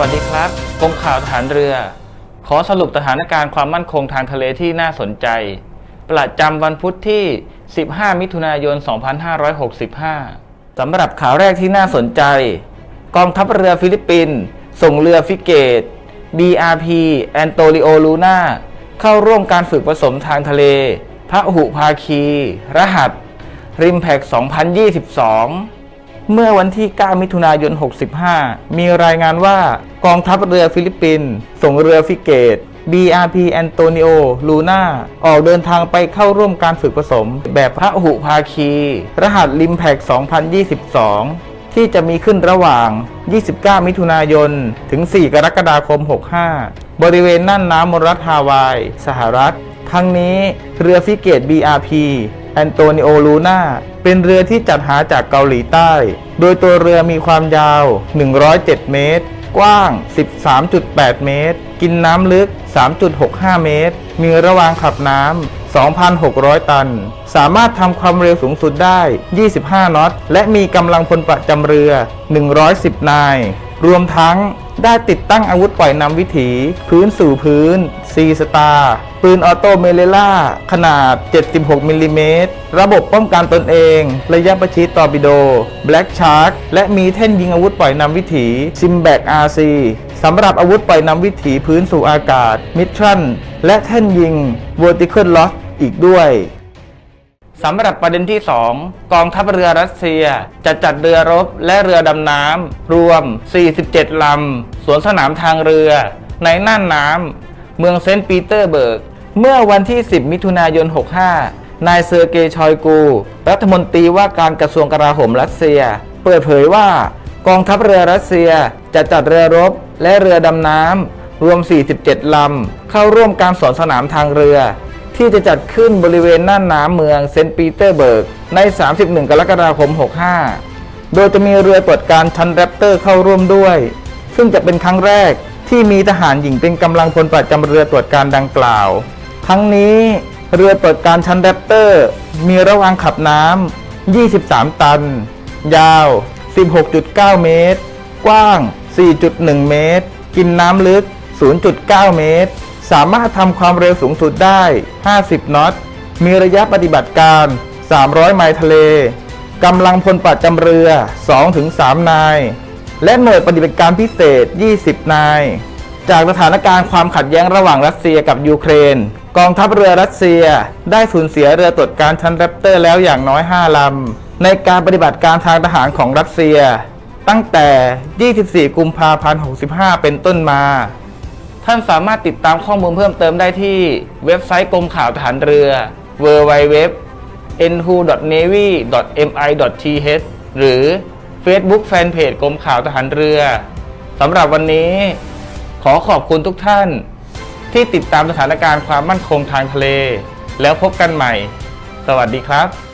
วัสดีครับกรมข่าวทหารเรือ ขอสรุปสถานการณ์ความมั่นคงทางทะเลที่น่าสนใจ ประจำวันพุธที่ 15 มิถุนายน 2565 สำหรับข่าวแรกที่น่าสนใจ กองทัพเรือฟิลิปปินส์ส่งเรือฟิเกต BRP แอนโตลิโอลูนาเข้าร่วมการฝึกผสมทางทะเล พระหุภาคี รหัส ริมแพก2022 เมื่อวันที่ 9 มิถุนายน 65 มีรายงานว่ากองทัพเรือฟิลิปปินส์ส่งเรือฟิเกต BRP แอนโตนิโอ ลูนาออกเดินทางไปเข้าร่วมการฝึกผสม แบบพระหุภาคี รหัสริมแพก2022 ที่จะมีขึ้นระหว่าง 29 มิถุนายน ถึง 4 กรกฎาคม 65 บริเวณน่านน้ำมรัฐฮาวาย สหรัฐทั้งนี้เรือฟิเกต BRP แอนโตนิโอลูนาเป็นเรือที่จัดหาจากเกาหลีใต้ โดยตัวเรือมีความยาว 107 เมตร กว้าง 13.8 เมตร กินน้ำลึก 3.65 เมตร มีระวางขับน้ำ2,600 ตัน สามารถทำความเร็วสูงสุดได้ 25 น็อต และมีกำลังพลประจำเรือ 110 นาย รวมทั้ง ได้ติดตั้งอาวุธปล่อยนำวิถี พื้นสู่พื้นซีสตาร์ปืนออโตเมเลล่า ขนาด 76มิลลิเมตรระบบป้องกันตนเอง ระยะประชิดตอร์ปิโด Black Shark และมีแท่นยิงอาวุธปล่อยนำวิถีซิมแบก RC สำหรับอาวุธปล่อยนำวิถีพื้นสู่อากาศมิทรันและแท่นยิง Vertical Lock อีกด้วย สำหรับประเด็นที่ 2 กองทัพเรือรัสเซียจะจัดเรือรบและเรือดำน้ำรวม 47 ลำ สวนสนามทางเรือ ในน่านน้ำเมืองเซนต์ปีเตอร์เบิร์ก เมื่อวันที่ 10 มิถุนายน 65 นายเซอร์เกย์ชอยกู รัฐมนตรีว่าการกระทรวงกลาโหมรัสเซีย เปิดเผยว่ากองทัพเรือรัสเซียจะจัดเรือรบและเรือดำน้ำรวม 47 ลำ เข้าร่วมการสอนสนามทางเรือ ที่จะจัดขึ้นบริเวณหน่าน้ำเมืองเซนต์ปีเตอร์เบิร์ก ใน 31 กรกฎาคม 65 โดยจะมีเรือตรวจการชันแรปเตอร์เข้าร่วมด้วย ซึ่งจะเป็นครั้งแรกที่มีทหารหญิงเป็นกำลังพลประจำเรือตรวจการดังกล่าว ทั้งนี้เรือตรวจการชันแรปเตอร์ มีระวางขับน้ำ 23 ตัน ยาว 16.9 เมตร กว้าง 4.1 เมตร กินน้ำลึก 0.9 เมตร สามารถทำความเร็วสูงสุดได้ 50 น็อต มีระยะปฏิบัติการ 300 ไมล์ทะเล กำลังพลประจำเรือ 2-3 นาย และหน่วยปฏิบัติการพิเศษ 20 นาย จากสถานการณ์ความขัดแย้งระหว่างรัสเซียกับยูเครน กองทัพเรือรัสเซียได้สูญเสียเรือตรวจการชั้นแรปเตอร์แล้วอย่างน้อย 5 ลำ ในการปฏิบัติการทางทหารของรัสเซีย ตั้งแต่ 24 กุมภาพันธ์ 65 เป็นต้นมา ท่านสามารถติดตามข้อมูลเพิ่มเติมได้ที่เว็บไซต์กรมข่าวทหารเรือ www n2.navy.mi.th หรือ Facebook Fanpage กรมข่าวทหารเรือสำหรับวันนี้ ขอขอบคุณทุกท่าน ที่ติดตามสถานการณ์ความมั่นคงทางทะเล แล้วพบกันใหม่ สวัสดีครับ